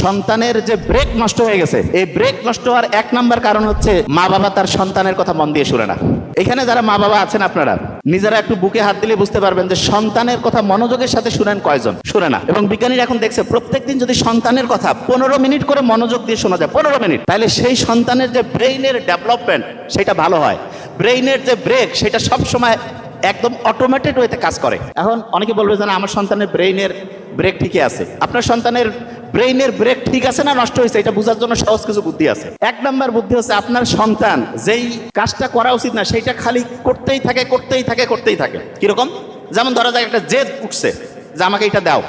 সন্তানের যে ব্রেক নষ্ট হয়ে গেছে, এই ব্রেক নষ্ট হওয়ার এক নাম্বার কারণ হচ্ছে মা বাবা তার সন্তানের কথা মন দিয়ে শুনে না। এখানে যারা মা বাবা আছেন আপনারা, নিজেরা একটু বুকে হাত দিলে বুঝতে পারবেন যে সন্তানের কথা মনোযোগের সাথে শুনেন কয়জন? শুনে না। এবং বিজ্ঞানীরা এখন দেখছে প্রত্যেকদিন যদি সন্তানের কথা পনেরো মিনিট করে মনোযোগ দিয়ে শোনা যায়, পনেরো মিনিট, তাহলে সেই সন্তানের যে ব্রেইনের ডেভেলপমেন্ট, সেটা ভালো হয়। ব্রেইনের যে ব্রেক সেটা সব সময় একদম অটোমেটেড ওয়েতে কাজ করে। এখন অনেকে বলবে যে আমার সন্তানের ব্রেইনের ব্রেক ঠিকই আছে। আপনার সন্তানের ব্রেইনের ব্রেক ঠিক আছে না নষ্ট হয়েছে? এটা বোঝার জন্য সহজ কিছু বুদ্ধি আছে। এক নাম্বার বুদ্ধি হচ্ছে আপনার সন্তান যেই কাজটা করা উচিত না, সেইটা খালি করতেই থাকে করতেই থাকে করতেই থাকে। কীরকম? যেমন ধরা যায় একটা জেদ উঠছে যে আমাকে এটা দাও।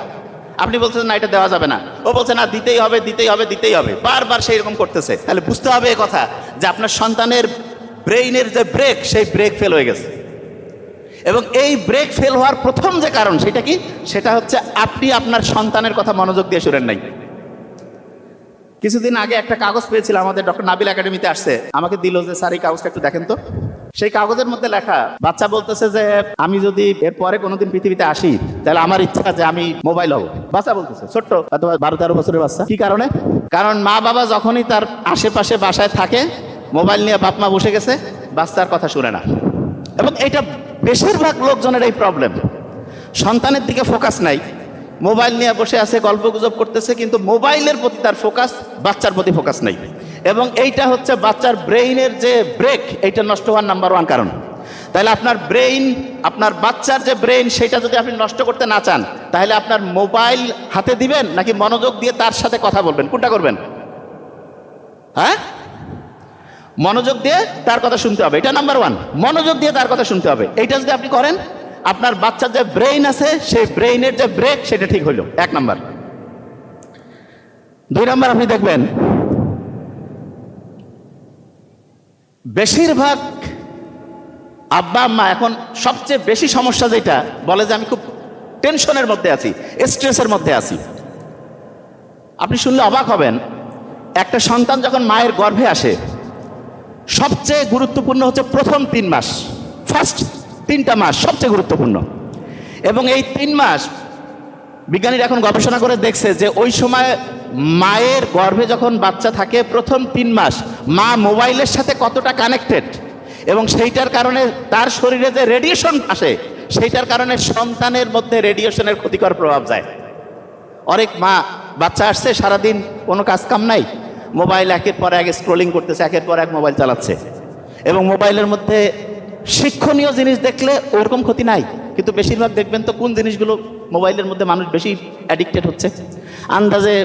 আপনি বলছেন না, এটা দেওয়া যাবে না। ও বলছে, না, দিতেই হবে দিতেই হবে দিতেই হবে। বারবার সেই রকম করতেছে। তাহলে বুঝতে হবে কথা যে আপনার সন্তানের ব্রেইনের যে ব্রেক, সেই ব্রেক ফেল হয়ে গেছে। এবং এই ব্রেক ফেল হওয়ার প্রথম যে কারণ সেটা কি? সেটা হচ্ছে আপনি আপনার সন্তানের কথা মনোযোগ দিয়ে শুনেন নাই। কিছুদিন আগে একটা কাগজ পেয়েছিলাম আমাদের ডক্টর নাবিল একাডেমিতে আসছে। আমাকে দিল যে, স্যার, এই কাগজটা একটু দেখেন তো। সেই কাগজের মধ্যে লেখা, বাচ্চা বলতেছে যে, আমি যদি এর পরে কোনোদিন পৃথিবীতে আসি, তাহলে আমার ইচ্ছা যে আমি মোবাইল হব। বাচ্চা বলতেছে, ছোট্ট অথবা বারো তেরো বছরের বাচ্চা। কি কারণে? কারণ মা বাবা যখনই তার আশেপাশে বাসায় থাকে মোবাইল নিয়ে বাপ মা বসে গেছে, বাচ্চার কথা শুনে না। এবং এটা বেশিরভাগ লোকজনের এই প্রবলেম সন্তানের দিকে ফোকাস নাই। মোবাইল নিয়ে বসে আছে, গল্প গুজব করতেছে, কিন্তু মোবাইলের প্রতি তার ফোকাস বাচ্চার প্রতি ফোকাস নেই। এবং এইটা হচ্ছে বাচ্চার ব্রেইনের যে ব্রেক এইটা নষ্ট হওয়ার নাম্বার ওয়ান কারণ। তাহলে আপনার ব্রেইন আপনার বাচ্চার যে ব্রেইন সেটা যদি আপনি নষ্ট করতে না চান, তাহলে আপনার মোবাইল হাতে দিবেন নাকি মনোযোগ দিয়ে তার সাথে কথা বলবেন? কোনটা করবেন? হ্যাঁ? মনোযোগ দিয়ে তার কথা শুনতে হবে। এটা নাম্বার ওয়ান মনোযোগ দিয়ে তার কথা শুনতে হবে। এইটা যদি আপনি করেন, আপনার বাচ্চার যে ব্রেইন আছে, সেই ব্রেইনের যে ব্রেক সেটা ঠিক হইল। এক নাম্বার দুই নাম্বার আপনি দেখবেন, বেশিরভাগ আব্বা আম্মা এখন সবচেয়ে বেশি সমস্যা যেটা, বলে যে আমি খুব টেনশনের মধ্যে আছি স্ট্রেসের মধ্যে আছি। আপনি শুনলে অবাক হবেন, একটা সন্তান যখন মায়ের গর্ভে আসে সবচেয়ে গুরুত্বপূর্ণ হচ্ছে প্রথম তিন মাস। ফার্স্ট তিনটা মাস সবচেয়ে গুরুত্বপূর্ণ। এবং এই তিন মাস বিজ্ঞানীরা এখন গবেষণা করে দেখছে যে ওই সময় মায়ের গর্ভে যখন বাচ্চা থাকে, প্রথম তিন মাস মা মোবাইলের সাথে কতটা কানেক্টেড এবং সেইটার কারণে তার শরীরে যে রেডিয়েশন আসে, সেইটার কারণে সন্তানের মধ্যে রেডিয়েশনের ক্ষতিকর প্রভাব যায়। অনেক মা বাচ্চা আসছে, সারাদিন কোনো কাজ কাম নাই। মোবাইল একের পর এক স্ক্রোলিং করতেছে, একের পর এক মোবাইল চালাচ্ছে। এবং মোবাইলের মধ্যে শিক্ষণীয় জিনিস দেখলে ওরকম ক্ষতি নাই, কিন্তু বেশিরভাগ দেখবেন তো কোন জিনিসগুলো মোবাইলের মধ্যে মানুষ বেশি অ্যাডিক্টেড হচ্ছে? আন্দাজে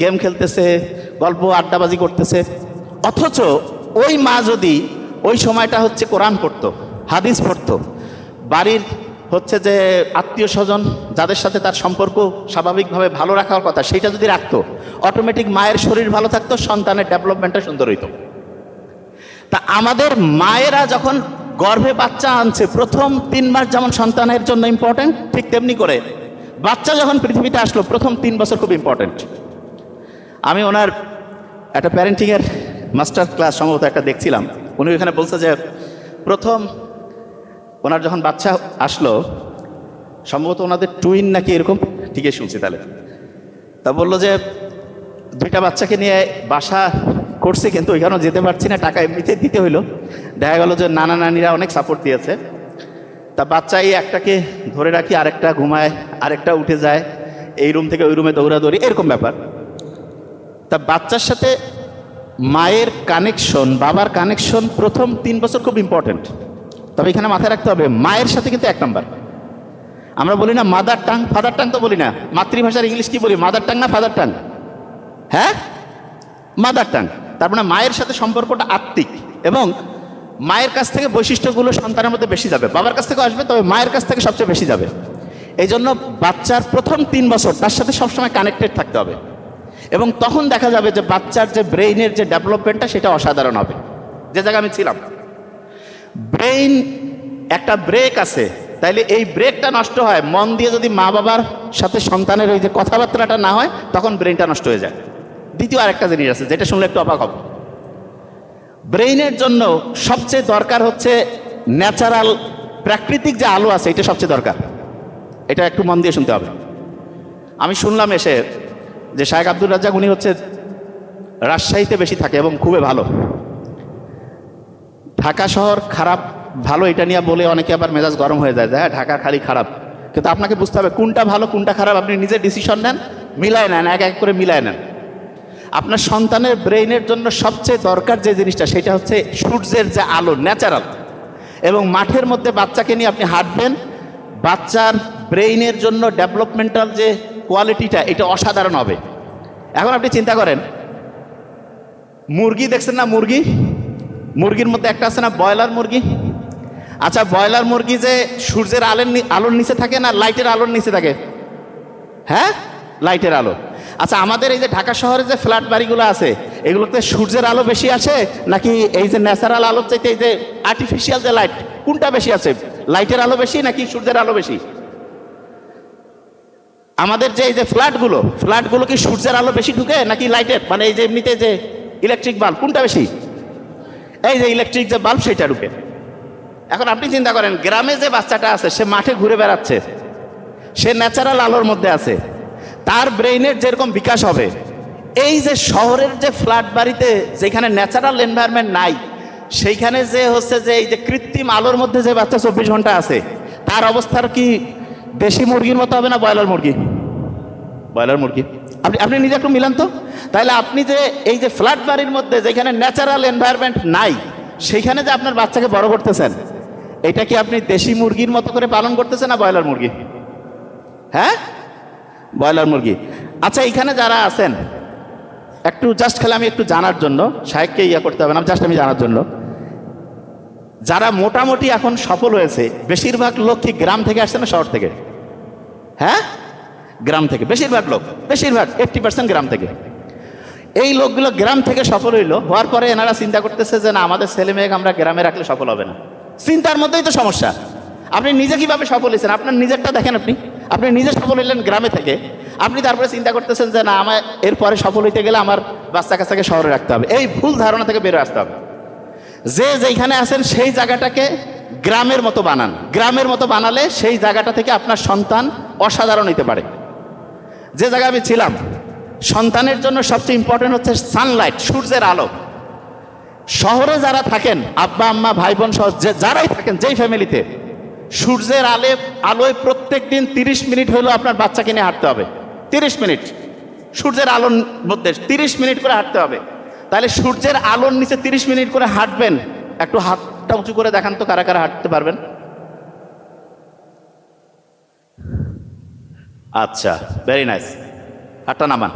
গেম খেলতেছে, গল্প আড্ডাবাজি করতেছে। অথচ ওই মা যদি ওই সময়টা হচ্ছে কোরআন পড়তো, হাদিস পড়তো, বাড়ির হচ্ছে যে আত্মীয় স্বজন, যাদের সাথে তার সম্পর্ক স্বাভাবিকভাবে ভালো রাখার কথা, সেটা যদি রাখতো অটোমেটিক মায়ের শরীর ভালো থাকতো, সন্তানের ডেভেলপমেন্টটা সুন্দর হইতো। তা আমাদের মায়েরা যখন গর্ভে বাচ্চা আনছে, প্রথম তিন মাস যেমন সন্তানের জন্য ইম্পর্টেন্ট ঠিক তেমনি করে বাচ্চা যখন পৃথিবীতে আসলো, প্রথম তিন বছর খুব ইম্পর্টেন্ট আমি ওনার একটা প্যারেন্টিংয়ের মাস্টার ক্লাস সম্ভবত একটা দেখছিলাম। উনি এখানে বলছে যে, প্রথম ওনার যখন বাচ্চা আসলো, সম্ভবত ওনাদের টুইন নাকি এরকম? ঠিকই শুনছি তাহলে। তা বলল যে দুইটা বাচ্চাকে নিয়ে বাসা করছে, কিন্তু ওইখানেও যেতে পারছি না। টাকা এমনিতে দিতে হইল। দেখা গেল যে নানা নানিরা অনেক সাপোর্ট দিয়েছে। তা বাচ্চা এই একটাকে ধরে রাখি, আরেকটা ঘুমায়, আরেকটা উঠে যায়। এই রুম থেকে ওই রুমে দৌড়াদৌড়ি, এরকম ব্যাপার। তা বাচ্চার সাথে মায়ের কানেকশন বাবার কানেকশন প্রথম তিন বছর খুব ইম্পর্ট্যান্ট তবে এখানে মাথায় রাখতে হবে, মায়ের সাথে কিন্তু এক নাম্বার আমরা বলি না মাদার টাং ফাদার টাং তো বলি না। মাতৃভাষার ইংলিশ কি বলি? মাদার টাং না ফাদার টাং হ্যাঁ? মাদার টাং তার মানে মায়ের সাথে সম্পর্কটা আত্মিক এবং মায়ের কাছ থেকে বৈশিষ্ট্যগুলো সন্তানের মধ্যে বেশি যাবে। বাবার কাছ থেকে আসবে, তবে মায়ের কাছ থেকে সবচেয়ে বেশি যাবে। এই জন্য বাচ্চার প্রথম তিন বছর তার সাথে সবসময় কানেক্টেড থাকতে হবে। এবং তখন দেখা যাবে যে বাচ্চার যে ব্রেইনের যে ডেভেলপমেন্টটা সেটা অসাধারণ হবে। যে জায়গায় আমি ছিলাম। ব্রেইন একটা ব্রেক আছে। তাইলে এই ব্রেকটা নষ্ট হয়। মন দিয়ে যদি মা বাবার সাথে সন্তানের ওই যে কথাবার্তাটা না হয়, তখন ব্রেনটা নষ্ট হয়ে যায়। দ্বিতীয় আরেকটা জিনিস আছে, যেটা শুনলে একটু অবাক হবে। ব্রেইনের জন্য সবচেয়ে দরকার হচ্ছে ন্যাচারাল, প্রাকৃতিক যে আলো আছে, এটা সবচেয়ে দরকার। এটা একটু মন দিয়ে শুনতে হবে। আমি শুনলাম এসে যে শাহেক আব্দুর রাজ্জাক উনি হচ্ছে রাজশাহীতে বেশি থাকে এবং খুবই ভালো। ঢাকা শহর খারাপ, ভালো, এটা নিয়ে বলে অনেকে আবার মেজাজ গরম হয়ে যায় হ্যাঁ ঢাকা খালি খারাপ। কিন্তু আপনাকে বুঝতে হবে কোনটা ভালো, কোনটা খারাপ, আপনি নিজে ডিসিশন নেন, মিলায় নেন, এক এক করে মিলায় নেন। আপনার সন্তানের ব্রেইনের জন্য সবচেয়ে দরকার যে জিনিসটা, সেটা হচ্ছে সূর্যের যে আলো ন্যাচারাল এবং মাঠের মধ্যে বাচ্চাকে নিয়ে আপনি হাঁটবেন, বাচ্চার ব্রেইনের জন্য ডেভেলপমেন্টাল যে কোয়ালিটিটা এটা অসাধারণ হবে। এখন আপনি চিন্তা করেন, মুরগি দেখছেন না মুরগি? মুরগির মধ্যে একটা আছে না ব্রয়লার মুরগি? আচ্ছা ব্রয়লার মুরগি যে সূর্যের আলোর আলোর নিচে থাকে না লাইটের আলোর নিচে থাকে? হ্যাঁ? লাইটের আলো। আচ্ছা আমাদের এই যে ঢাকা শহরে যে ফ্ল্যাট বাড়িগুলো আছে, এগুলোতে সূর্যের আলো বেশি আছে নাকি এই যে ন্যাচারাল আলোর চাইতে এই যে আর্টিফিশিয়াল যে লাইট কোনটা বেশি আছে? লাইটের আলো বেশি নাকি সূর্যের আলো বেশি? আমাদের যে এই যে ফ্ল্যাটগুলো ফ্ল্যাটগুলো কি সূর্যের আলো বেশি ঢুকে নাকি লাইটের মানে এই যে এমনিতে যে ইলেকট্রিক বাল্ব কোনটা বেশি? এই যে ইলেকট্রিক যে বাল্ব সেটা ঢুকে। এখন আপনি চিন্তা করেন, গ্রামে যে বাচ্চাটা আছে, সে মাঠে ঘুরে বেড়াচ্ছে, সে ন্যাচারাল আলোর মধ্যে আছে তার ব্রেইনের যেরকম বিকাশ হবে, এই যে শহরের যে ফ্ল্যাট বাড়িতে যেখানে ন্যাচারাল এনভায়রনমেন্ট নাই, সেইখানে যে হচ্ছে যে এই যে কৃত্রিম আলোর মধ্যে যে বাচ্চা চব্বিশ ঘণ্টা আছে, তার অবস্থার কি দেশি মুরগির মতো হবে না ব্রয়লার মুরগি? ব্রয়লার মুরগি। আপনি আপনি নিজে একটু মিলান তো। তাহলে আপনি যে এই যে ফ্ল্যাট বাড়ির মধ্যে যেখানে ন্যাচারাল এনভায়রনমেন্ট নাই, সেইখানে যে আপনার বাচ্চাকে বড় করতেছেন, এটা কি আপনি দেশি মুরগির মতো করে পালন করতেছেন না ব্রয়লার মুরগি? হ্যাঁ? ব্রয়লার মুরগি। আচ্ছা এখানে যারা আছেন, একটু জাস্ট খেলে আমি একটু জানার জন্য, সাহেবকে ইয়া করতে হবে না জাস্ট আমি জানার জন্য। যারা মোটামুটি এখন সফল হয়েছে, বেশিরভাগ লোক কি গ্রাম থেকে আসছে না শহর থেকে? হ্যাঁ? গ্রাম থেকে, বেশিরভাগ লোক, বেশিরভাগ এইট্টি পার্সেন্ট গ্রাম থেকে। এই লোকগুলো গ্রাম থেকে সফল হইল, হওয়ার পরে এনারা চিন্তা করতেছে যে না, আমাদের ছেলে মেয়েকে আমরা গ্রামে রাখলে সফল হবে না। চিন্তার মধ্যেই তো সমস্যা। আপনি নিজে কীভাবে সফল হয়েছেন? আপনার নিজেরটা দেখেন আপনি। আপনি নিজে সফল হইলেন গ্রামে থেকে। আপনি তারপরে চিন্তা করতেছেন যে না, আমার এরপরে সফল হইতে গেলে আমার বাচ্চা কাচ্চাকে শহরে রাখতে হবে। এই ভুল ধারণা থেকে বেরো আসতে হবে। যে যেখানে আছেন সেই জায়গাটাকে গ্রামের মতো বানান। গ্রামের মতো বানালে সেই জায়গাটা থেকে আপনার সন্তান অসাধারণ হতে পারে। যে জায়গায় আমি ছিলাম, সন্তানের জন্য সবচেয়ে ইম্পর্টেন্ট হচ্ছে সানলাইট সূর্যের আলো। শহরে যারা থাকেন, আব্বা, আম্মা, ভাই, বোন সহ যে যারাই থাকেন, যেই ফ্যামিলিতে সূর্যের আলে, আলোয় প্রত্যেক দিন তিরিশ মিনিট হলেও আপনার বাচ্চাকে নিয়ে হাঁটতে হবে। তিরিশ মিনিট। সূর্যের আলোর মধ্যে তিরিশ মিনিট করে হাঁটতে হবে। তাহলে সূর্যের আলোর নিচে তিরিশ মিনিট করে হাঁটবেন। একটু হাতটা উঁচু করে দেখান তো কারা কারা হাঁটতে পারবেন। আচ্ছা ভেরি নাইস হাতটা নামান।